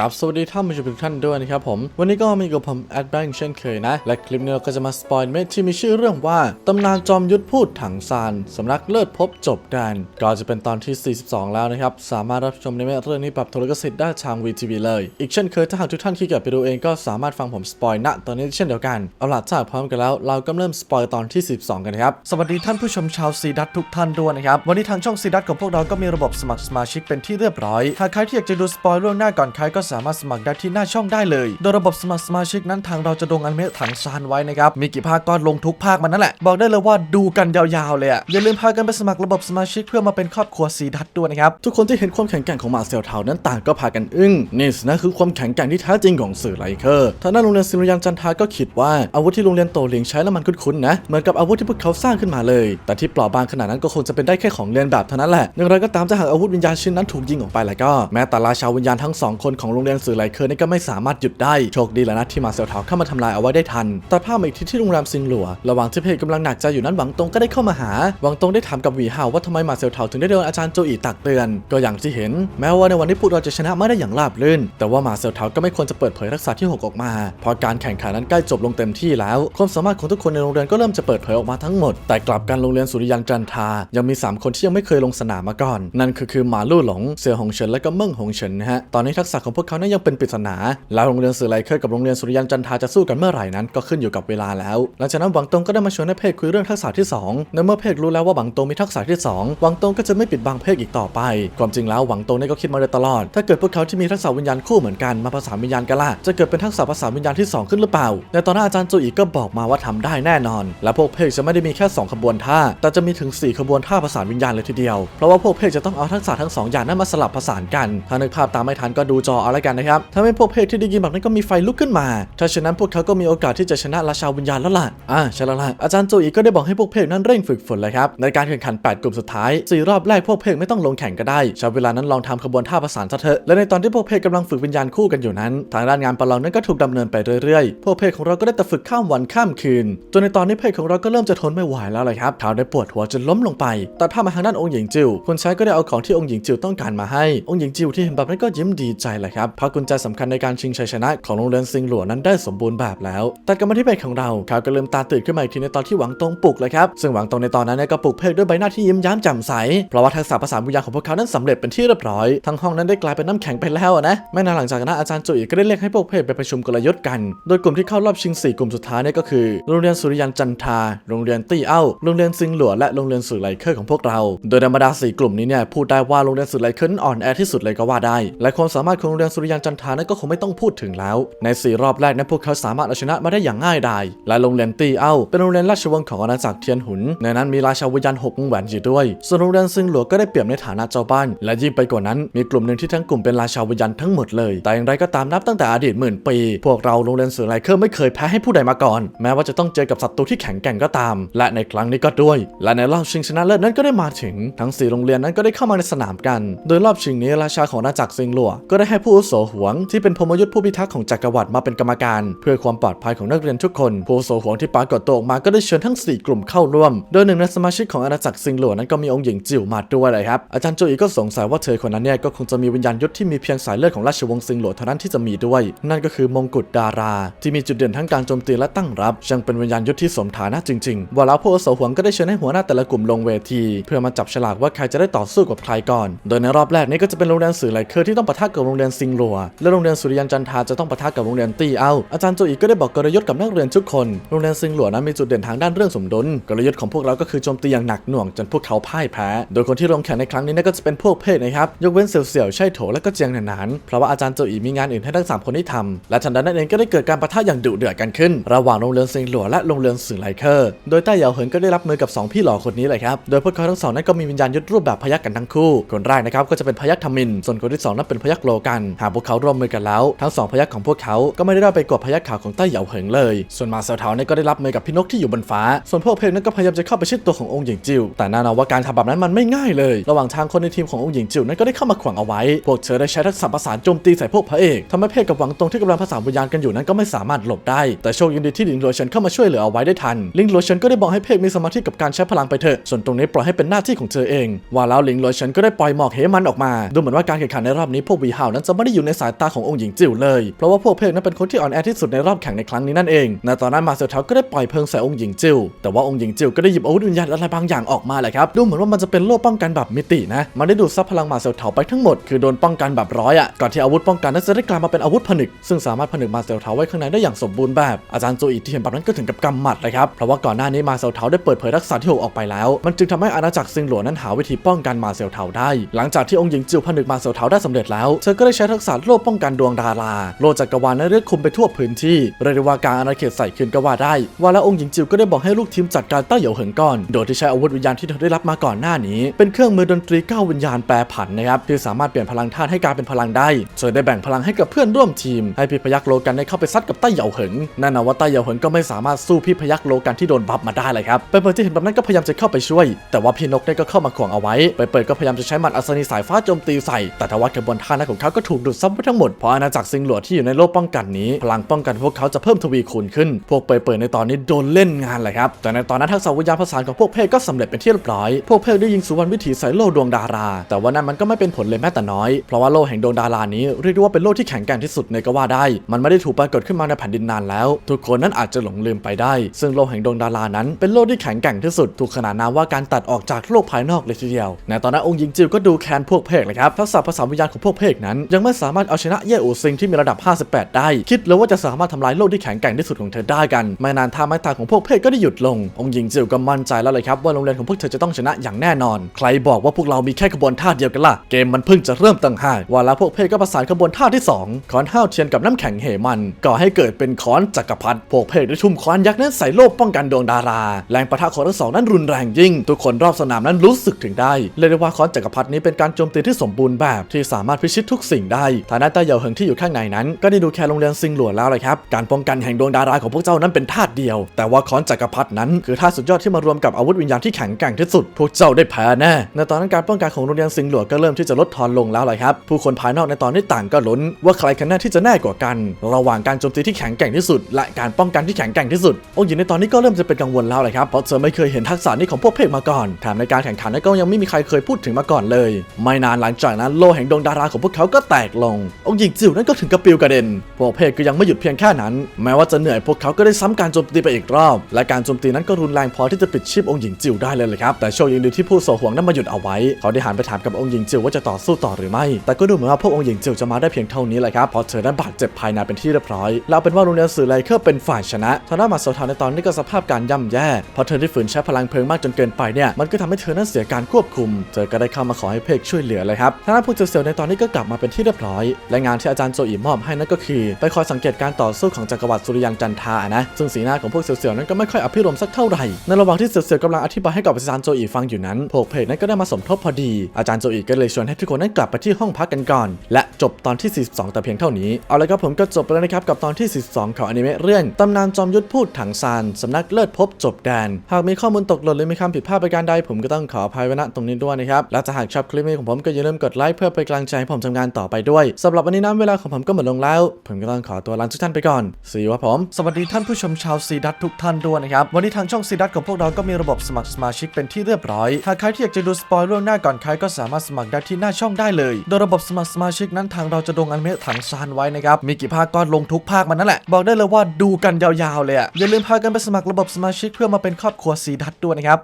ครับสวัสดีท่านผู้ชมทุกท่านด้วยนะครับผม วันนี้ก็มีกับผมแอดแบงค์เช่นเคยนะ และคลิปนี้เราก็จะมาสปอยล์เมทที่มีชื่อเรื่องว่า ตำนานจอมยุทธพูดถังซานสำนักเลิศพบจบกันก็จะเป็นตอนที่ 42 แล้วนะครับ สามารถรับชมในเมทเรื่องนี้ปรับโทรกสิทธิ์ได้ทาง VTV เลย อีกเช่นเคยถ้าหากทุกท่านขี้เกียจไปดูเองก็สามารถฟังผมสปอยณตอนนี้เช่นเดียวกันเอาล่ะถ้าพร้อมกันแล้ว เราก็เริ่มสปอยตอนที่ 12 กันนะครับสวัสดีท่านผู้ชมชาวซีดัตทุกท่านด้วยนะครับวันนี้ทางช่องซีดัตของพวกเราก็มีระบบสมัครสมาชิกเป็นที่เรียบร้อยหากใครที่อยากจะดูสปอยล่วงหน้าก่อนใครก็สามารถสมัครได้ที่หน้าช่องได้เลย โดยระบบสมัครสมาชิกนั้นทางเราจะลงอนิเมะถังซานไว้นะครับ มีกี่ภาคก็ลงทุกภาคมันนั่นแหละ บอกได้เลยว่าดูกันยาวๆเลยอะอย่าลืมพากันไปสมัครระบบสมาชิกเพื่อมาเป็นครอบครัวซีดัตด้วยนะครับ ทุกคนที่เห็นความแข็งแกร่งของมาเซลเทานั้นต่างก็พากันอึ้งนี่สินะคือความแข็งแกร่งที่แท้จริงของสื่อไลเคอร์ทางด้านโรงเรียนซิมรยันจันทาก็คิดว่าอาวุธที่โรงเรียนโตเลียงใช้แล้วมันคุ้นๆนะเหมือนกับอาวุธที่พวกเขาสร้างขึ้นมาเลย แต่ที่เปราะบางขนาดนั้นก็คงจะเป็นได้แค่ของเรียนแบบเท่านั้นแหละอย่างไรก็ตามถ้าหากอาวุธวิญญาณชิ้นนั้นถูกยิงออกไปแล้วก็แม้แต่ราชาวิญญาณทั้งสองคนของโรงเรียนสื่อไลเคอร์นี่ก็ไม่สามารถหยุดได้ โชคดีแล้วนะที่มาเซลทาวเข้ามาทำลายเอาไว้ได้ทันแต่ภาพมาอีกที่ที่โรงแรมซิงหลัว ระหว่างที่เพจกำลังหนักใจอยู่นั้นหวังตงก็ได้เข้ามาหา หวังตงได้ถามกับหวีฮาวว่าทำไมมาเซลทาวถึงได้โดนอาจารย์โจอีตักเตือน ก็อย่างที่เห็น แม้ว่าในวันนี้พวกเราจะชนะไม่ได้อย่างราบรื่น แต่ว่ามาเซลทาวก็ไม่ควรจะเปิดเผยทักษะที่ 6 ออกมา เพราะการแข่งขันนั้นใกล้จบลงเต็มที่แล้ว ความสามารถของทุกคนในโรงเรียนก็เริ่มจะเปิดเผยออกมาทั้งหมด แต่กลับกันโรงเรียนสุริยันจันทา ยังมี 3 คนที่ยังไม่เคยลงสนามมาก่อน นั่นคือคือหมาลู่หลง เสี่ยวหงเฉินและก็เมิ่งหงเฉินนะฮะ ตอนนี้ทักษะของพวกเขานั้นยังเป็นปริศนา แล้วโรงเรียนสื่อไลเคอร์กับโรงเรียนสุริยันจันทาจะสู้กันเมื่อไหร่นั้นก็ขึ้นอยู่กับเวลาแล้ว หลังจากนั้นหวังตงก็ได้มาชวนให้เพกคุยเรื่องทักษะที่2ในเมื่อเพกรู้แล้วว่าหวังตงมีทักษะที่ 2 หวังตงก็จะไม่ปิดบังเพกอีกต่อไป ความจริงแล้วหวังตงนี่ก็คิดมาโดยตลอด ถ้าเกิดพวกเขาที่มีทักษะวิญญาณคู่เหมือนกันมาผสานวิญญาณกันล่ะจะเกิดเป็นทักษะผสานวิญญาณที่ 2 ขึ้นหรือเปล่าในตอนนั้นอาจารย์โจอีก็บอกมาว่าทำได้แน่นอน และพวกเพกจะไม่ได้มีแค่ 2 ขบวนท่า แต่จะมีถึง 4 ขบวนท่าผสานวิญญาณเลยทีเดียว เพราะว่าพวกเพกจะต้องเอาทักษะทั้งสองอย่างนั้นมาสลับผสานกันถ้านึกภาพตามไม่ทันก็ดูจอเอาละกันนะครับถ้าไม่พวกเพกที่ได้ยินแบบนั้นก็มีไฟลุกขึ้นมา ถ้าฉะนั้นพวกเขาก็มีโอกาสที่จะชนะราชาวิญญาณแล้วล่ะอ่าใช่แล้วล่ะอาจารย์โจอีก็ได้บอกให้พวกเพกนั้นเร่งฝึกฝนเลยครับในการแข่งขัน 8 กลุ่มสุดท้าย4รอบแรกพวกเพกไม่ต้องลงแข่งก็ได้ใช้เวลานั้นลองทำขบวนท่าประสานซะเถอะและในตอนที่พวกเพกกำลังฝึกวิญญาณคู่กันอยู่นั้น ทางด้านงานประลองนั้นก็ถูกดำเนินไปเรื่อยๆ พวกเพกของเราก็ได้แต่ฝึกข้ามวันข้ามคืนจนในตอนนี้เพกของเราก็เริ่มจะทนไม่ไหวแล้วเลยครับเขาได้ปวดหัวจนล้มลงไปแต่ภาพมาทางด้านองค์หญิงจิวคุณชายก็ได้เอาของที่องค์หญิงจิวต้องการมาให้องค์หญิงจิวที่เห็นแบบนั้นก็ยิ้มดีใจเลยครับเพราะกุญแจสำคัญในการชิงชัยชนะของโรงเรียนซิงหลัวนั้นได้สมบูรณ์แบบแล้ว แต่กรรมาที่เพจของเราเขาก็เริ่มตาตื่นขึ้นมาอีกทีในตอนที่หวังตงปลุกเลยครับซึ่งหวังตงในตอนนั้นก็ปลุกเพกด้วยใบหน้าที่ยิ้มย้มแจ่มใสเพราะว่าทักษะภาษานวิญญาของพวกเขานั้นสำเร็จเป็นที่เรียบร้อยทั้งห้องนั้นได้กลายเป็นน้ำแข็งไปแล้วนะไม่นานหลังจากนั้นอาจารย์โจอีก็ได้เรียกให้พวกเพจไปประชุมกลยุทธ์กัน โดยกลุ่มที่เข้ารอบชิงสี่กลุ่มสุดท้ายนี่ก็คือโรงเรียนสุริยันจันทาโรงเรียนตี้เอ้าโรงเรียนซิงหลัวและโรงเรียนสื่อไลเคอร์ของพวกเรา โดยธรรมดาสี่กลุ่มนี้เนี่ยพูดได้ว่าโรงเรียนสื่อไลเคอร์อ่อนแอที่สุดเลยก็ว่าได้และความสามารถของโรงเรียนสุริยันจันทานั้นก็คงไม่ต้องพูดถึงแล้ว ในสี่รอบแรกนั้นพวกเขาสามารถเอาชนะมาได้อย่างง่ายดายและโรงเรียนตีเอ้าเป็นโรงเรียนราชวงศ์ของอาณาจักรเทียนหุน ในนั้นมีราชาวิญญาณหกวงแหวนอยู่ด้วย ส่วนโรงเรียนซิงหลัวก็ได้เปรียบในฐานะเจ้าบ้าน และยิ่งไปกว่านั้นมีกลุ่มหนึ่งที่ทั้งกลุ่มเป็นราชาวิญญาณทั้งหมดเลย แต่อย่างไรก็ตามนับตั้งแต่อดีตหมื่นปี พวกเราโรงเรียนสื่อไลเคอร์ไม่เคยแพ้ให้ผู้ใดมาก่อน แม้ว่าจะต้องเจอกับศัตรูที่แข็งแกร่งก็ตาม และในครั้งนี้ก็ด้วย และในรอบชิงชนะเลิศนั้นก็ได้มาถึง ทั้งสี่โรงเรียนนั้นก็ได้เข้ามาในสนามกัน โดยรอบชิงนี้ราชาของอาณาจักรซิงหลัวก็ได้ให้ผู้อุโสหวง ที่เป็นพมยุทธ์ผู้พิทักษ์ของจักรวรรดิมาเป็นกรรมการ เพื่อความปลอดภัยของนักเรียนทุกคนผู้อุโสหวงที่ปรากฏตัวออกมาก็ได้เชิญทั้งสี่กลุ่มเข้าร่วม โดยหนึ่งในสมาชิกของอาณาจักรซิงหลัวนั้นก็มีองค์หญิงจิ๋วมาด้วยเลยครับอาจารย์โจอีก็สงสัยว่าเธอคนนั้นเนี่ยก็คงจะมีวิญญาณยุทธที่มีเพียงสายเลือดของราชวงศ์ซิงหลัวเท่านั้นที่จะมีด้วย นั่นก็คือมงกุฎดารา ที่มีจุดเด่นทั้งการโจมตีและตั้งรับช่างเป็นวิญญาณยุทธที่สมฐานะจริงๆว่าแล้วผู้อุโสหวงก็ได้เชิญให้หัวหน้าแต่ละกลุ่มลงเวที เพื่อมาจับฉลากว่าใครจะได้ต่อสู้กับใครก่อน โดยในรอบแรกนี้ก็จะเป็นโรงเรียนสื่อไลเคอร์ที่ต้องปะทะกับโรงเรียนซิงหลัวและโรงเรียนสุริยันจันทาจะต้องปะทะกับโรงเรียนตี้เอาอาจารย์โจอีก็ได้บอกกลยุทธ์กับนักเรียนทุกคนโรงเรียนซิงหลัวนั้นมีจุดเด่นทางด้านเรื่องสมดุลกลยุทธ์ของพวกเราก็คือโจมตีอย่างหนักหน่วงจนพวกเขาพ่ายแพ้ โดยคนที่ลงแข่งในครั้งนี้นั่นก็จะเป็นพวกเพศนะครับยกเว้นเสี่ยวๆใช่โถและก็เจียงหนานเพราะว่าอาจารย์โจอีมีงานอื่นให้ทั้งสามคนนี้ทำและทันใดนั้นเองก็ได้เกิดการปะทะอย่างดุเดือดกันขึ้น ระหว่างโรงเรียนซิงหลัวและโรงเรียนสื่อไลเคอร์โดยใต้เหยาเหินก็ได้รับมือกับสองพี่หล่อคนนี้เลยครับโดยพวกเขาทั้งสองนั้นก็มีวิญญาณยุทธรูปแบบพยักกันทั้งคู่คนแรกนะครับก็จะเป็นพยักทมินส่วนคนที่สองนั้นเป็นพยักโลกันหากพวกเขาร่วมมือกันแล้ว ทั้งสองพยักของพวกเขาก็ไม่ได้ได้ไปกดพยักขาวของใต้เหยาเหิงเลย ส่วนมาเซลเทาเนี่ยก็ได้รับมือกับพี่นกที่อยู่บนฟ้า ส่วนพวกเพลนั้นก็พยายามจะเข้าไปชิดตัวขององค์หญิงจิวแต่น่านอนว่าการทำแบบนั้นมันไม่ง่ายเลย ระหว่างทางคนในทีมขององค์หญิงจิวนั้นก็ได้เข้ามาขวางเอาไว้ พวกเธอได้ใช้ทักษะประสานโจมตีใส่พวกพระเอกทำให้เพศกับหวังตรงที่กำลังผสานวิญญาณกันอยู่นั้นก็ไม่สามารถหลบได้ แต่โชคดีที่ลิงหลัวเฉินเข้ามาช่วยเหลือเอาไว้ได้ทัน ลิงหลัวเฉินก็ได้บอกให้เพศมีสมาธิกับการใช้พลังไปเถอะ ส่วนตรงนี้ปล่อยให้เป็นหน้าที่ของเธอเอง ว่าแล้วลิงหลัวเฉินก็ได้ปล่อยหมอกเหมันออกมา ดูเหมือนว่าการแข่งขันในรอบนี้พวกวีฮาวนั้นจะไม่ได้อยู่ในสายตาขององค์หญิงจิ๋วเลย เพราะว่าพวกเพกนั้นเป็นคนที่อ่อนแอที่สุดในรอบแข่งในครั้งนี้นั่นเองในตอนนั้นมาเซลเทาก็ได้ปล่อยเพลิงใส่องค์หญิงจิ๋วแต่ว่าองค์หญิงจิ๋วก็ได้หยิบอาวุธวิญญาณอะไรบางอย่างออกมาแหละครับดูเหมือนว่ามันจะเป็นโล่ป้องกันแบบมิตินะมันได้ดูดซับพลังมาเซลเทาไปทั้งหมดคือโดนป้องกันแบบร้อยอะก่อนที่อาวุธป้องกันนั้นจะได้กลายมาเป็นอาวุธผนึก ซึ่งสามารถผนึกมาเซลเทาไว้ข้างในได้อย่างสมบูรณ์แบบอาจารย์โจอีที่เห็นแบบนั้นก็ถึงกับกำหมัดเลยครับเพราะว่าก่อนหน้านี้มาเซลเทาได้เปิดเผยทักษะที่หกออกไปแล้ว มันจึงทำให้อาณาจักรซิงหลวนั้นหาวิธีป้องกันมาเซลเทาได้ หลังจากที่องค์หญิงจิวผนึกมาเซลเทาได้สำเร็จแล้วเธอก็ได้ใช้ทักษะโล่ป้องกันดวงดารา โล่จักรวาลนั้นเรียกคุมไปทั่วพื้นที่เรียกได้ว่าการอาณาเขตใส่คืนก็ว่าได้ว่าแล้วองค์หญิงจิวก็ได้บอกให้ลูกทีมจัดการเต้าเหยวเหิงก่อน โดยที่ใช้อาวุธวิญญาณที่เธอได้รับมาก่อนหน้านี้ เป็นเครื่องมือดนตรีก้าววิญญาณแปรผันนะครับที่สามารถเปลี่ยนพลังธาตุให้กลายเป็นพลังได้เธอได้แบ่งพลังให้กับเพื่อนร่วมทีม ให้พี่พยักโลกันได้เข้าไปซัดกับเต้าเหยวเหิงนั่นนะว่าเต้าเหยวเหิงก็ไม่สามารถสู้พี่พยักโลกันที่โดนบัฟมาได้เลยครับเปิดที่เห็นแบบนั้นก็พยายามจะเข้าไปช่วย แต่ว่าพี่นกเนี่ยก็เข้ามาขวางเอาไว้เปิดก็พยายามจะใช้หมัดอัศนีสายฟ้าโจมตีใส่ แต่ทว่ากระบวนท่านั้นของเขาก็ถูกดูดซับไปทั้งหมดเพราะอาณาจักรซิงหลวที่อยู่ในโลกป้องกันนี้ พลังป้องกันพวกเขาจะเพิ่มทวีคูณขึ้น พวกเปิดในตอนนี้โดนเล่นงานเลยครับ แต่ในตอนนั้นทักษะวิญญาณผสานของพวกเพศก็สำเร็จเป็นที่เรียบร้อย พวกเพศได้ยิงสุวรรณวิถีใส่โลดวงดารา แต่ว่านั้นมันก็ไม่เป็นผลเลยแม้แต่น้อย เพราะว่าโลแห่งดวงดารานี้เรียกได้ว่าเป็นโล่ที่แข็งแกร่งที่สุดในก็ว่าได้ มันไม่ได้ถูกปรากฏขึ้นมาในแผ่นดินนานแล้ว ทุกคนนั้นอาจจะหลงลืมไปได้ ซึ่งโลแห่งดวงดารานั้น เป็นโล่ที่แข็งแกร่งที่สุด ถูกขนานนามว่าการตัดออกจากโลกภายนอกเลยทีเดียวในตอนนั้นองค์หญิงจิวก็ดูแคนพวกเพกเลยครับทักษะภาษาวิญญาณของพวกเพกนั้นยังไม่สามารถเอาชนะเย่อูซิงที่มีระดับ 58 ได้ คิดเลยว่าจะสามารถทำลายโลกที่แข็งแกร่งที่สุดของเธอได้กัน ไม่นานท่าไม้ตายของพวกเพกก็ได้หยุดลง องค์หญิงจิวก็มั่นใจแล้วเลยครับว่าโรงเรียนของพวกเธอจะต้องชนะอย่างแน่นอน ใครบอกว่าพวกเรามีแค่ขบวนท่าเดียวกันล่ะ เกมมันเพิ่งจะเริ่มตั้งห้าว่าแล้วพวกเพกก็ประสานขบวนท่าที่สองค้อนห้าวเทียนกับน้ำแข็งเหมันก่อให้เกิดเป็นค้อนจักรพรรดิพวกเพกได้ทุ่มค้อนยักษ์นั้นใส่โลกป้องกันดวงดารา แรงปะทะของทั้งสองนั้นรุนแรงยิ่ง ทุกคนรอบสนามนั้นรู้สึกถึงได้เรียกได้ว่าค้อนจักรพรรดินี้เป็นการโจมตีที่สมบูรณ์แบบที่สามารถพิชิตทุกสิ่งได้ฐานะตาเหยาเหิงที่อยู่ข้างในนั้น ก็ได้ดูแค่โรงเรียนซิงหลวนแล้วเลยครับ การป้องกันแห่งดวงดาราของพวกเจ้านั้นเป็นธาตุเดียว แต่ว่าค้อนจักรพรรดินั้น คือธาตุสุดยอดที่มารวมกับอาวุธวิญญาณที่แข็งแกร่งที่สุด พวกเจ้าได้แพ้แน่ ในตอนนั้นการป้องกันของโรงเรียนซิงหลวนก็เริ่มที่จะลดทอนลงแล้วเลยครับ ผู้คนภายนอกในตอนนี้ต่างก็ลุ้น ว่าใครกันแน่ที่จะแน่กว่ากัน ระหว่างการโจมตีที่แข็งแกร่งที่สุด และการป้องกันที่แข็งแกร่งที่สุด องค์หญิงในตอนนี้ก็เริ่มจะเป็นกังวลแล้วเลยครับเพราะเธอไม่เคยเห็นทักษะนี้ของพวกเพกมาก่อนแถมในการแข่งขันนั้นก็ยังไม่มีใครเคยพูดถึงมาก่อนเลย ไม่นานหลังจากนั้นโลแห่งดวงดาราของพวกเขาก็แตกลง องค์หญิงจิ๋วนั้นก็ถึงกับปิวกระเด็น พวกเพกก็ยังไม่หยุดเพียงแค่นั้น แม้ว่าจะเหนื่อยพวกเขาก็ได้ซ้ำการโจมตีไปอีกรอบ และการโจมตีนั้นก็รุนแรงพอที่จะปิดชีพองค์หญิงจิ๋วได้เลยเลยครับ แต่โชคดีที่ผู้โสห่วงนั้นมาหยุดเอาไว้ เขาได้หันไปถามกับองค์หญิงจิ๋วว่าจะต่อสู้ต่อหรือไม่ แต่ก็ดูเหมือนว่าพวกองค์หญิงจิ๋วจะมาได้เพียงเท่านี้แหละครับ เพราะเธอนั้นบาดเจ็บภายในเป็นที่เรียบร้อยแล้วเป็นว่าโรงเรียนสื่อไลเคอร์เป็นฝ่ายชนะทางด้านมาโซทานในตอนนี้ก็สภาพการย่ำแย่เพราะเธอได้ฝืนใช้พลังเพลิงมากจนเกินไปเนี่ยมันก็ทำให้เธอนั้นเสียการควบคุม เธอก็ได้เข้ามาขอให้เพกช่วยเหลือเลยครับทางด้านผู้เซียวๆในตอนนี้ก็กลับมาเป็นที่เรียบร้อย และงานที่อาจารย์โจอีมอบให้นั่นก็คือ ไปคอยสังเกตการต่อสู้ของจักรวรรดิสุริยันจันทานะ ซึ่งสีหน้าของพวกเซียวๆนั้นก็ไม่ค่อยอภิรมสักเท่าไหร่ ในระหว่างที่เซียวๆกำลังอธิบายให้กับอาจารย์โจอีฟังอยู่นั้นพวกเพกนั้นก็ได้มาสมทบพอดี อาจารย์โจอีก็เลยชวนให้ทุกคนนั้นกลับไปที่ห้องพักกันก่อน และจบตอนที่ 42 แต่เพียงเท่านี้ เอาละครับผมก็จบไปแล้วนะครับกับตอนที่ 42 ของอนิเมะเรื่องตำนานจอมยุทธพูดถังซานสำนักเลิศภพจบแดน หากมีข้อมูลตกหล่นหรือมีคำผิดพลาดประการใดผมก็ต้องขออภัยไว้ณตรงนี้ด้วยนะครับและถ้าหากชอบคลิปนี้ของผมก็อย่าลืมกดไลค์เพื่อเป็นกำลังใจให้ผมทำงานต่อไปด้วยสำหรับวันนี้นะเวลาของผมก็หมดลงแล้ว ผมก็ต้องขอตัวลาทุกท่านไปก่อนสวัสดีครับผม สวัสดีท่านผู้ชมชาวซีดัตทุกท่านด้วยนะครับ วันนี้ทางช่องซีดัตของพวกเราก็มีระบบสมัครสมาชิกเป็นที่เรียบร้อยหากใครที่อยากจะดูสปอยล์ล่วงหน้าก่อนใครก็สามารถสมัครได้ที่หน้าช่องได้เลย โดยระบบสมัครสมาชิกนั้นทางเราจะดงอนิเมะถังซานไว้นะครับมีกี่ภาคก็ลงทุกภาคมันนั่นแหละบอกได้เลยว่าดูกันยาวๆเลยอะอย่าลืมพากันไปสมัครระบบสมาชิกเพื่อมาเป็นครอบครัวซีดัตด้วยนะครับ